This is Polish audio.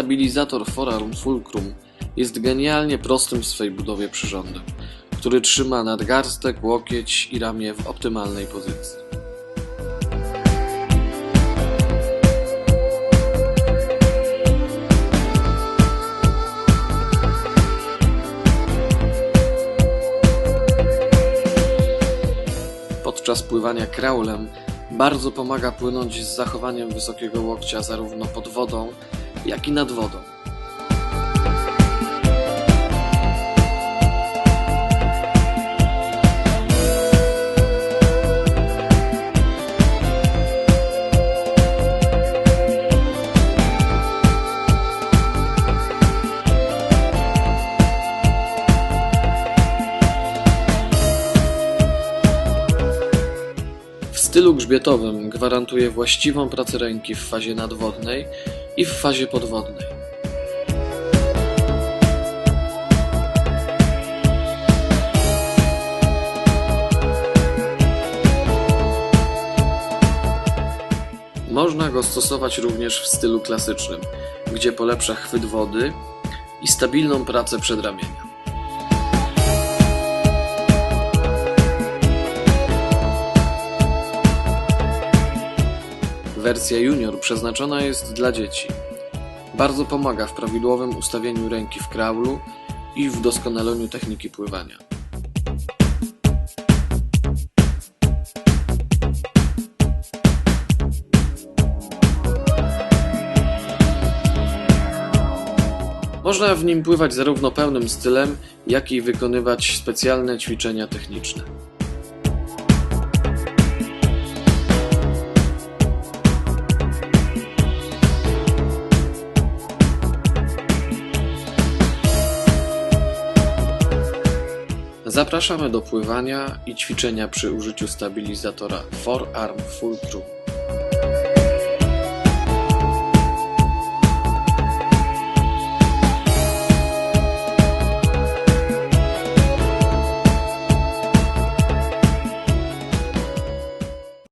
Stabilizator Forearm Fulcrum jest genialnie prostym w swej budowie przyrządem, który trzyma nadgarstek, łokieć i ramię w optymalnej pozycji. Podczas pływania kraulem bardzo pomaga płynąć z zachowaniem wysokiego łokcia zarówno pod wodą, jak i nad wodą. Stylu grzbietowym gwarantuje właściwą pracę ręki w fazie nadwodnej i w fazie podwodnej. Można go stosować również w stylu klasycznym, gdzie polepsza chwyt wody i stabilną pracę przedramienia. Wersja junior przeznaczona jest dla dzieci. Bardzo pomaga w prawidłowym ustawieniu ręki w kraulu i w doskonaleniu techniki pływania. Można w nim pływać zarówno pełnym stylem, jak i wykonywać specjalne ćwiczenia techniczne. Zapraszamy do pływania i ćwiczenia przy użyciu stabilizatora Forearm Fulcrum.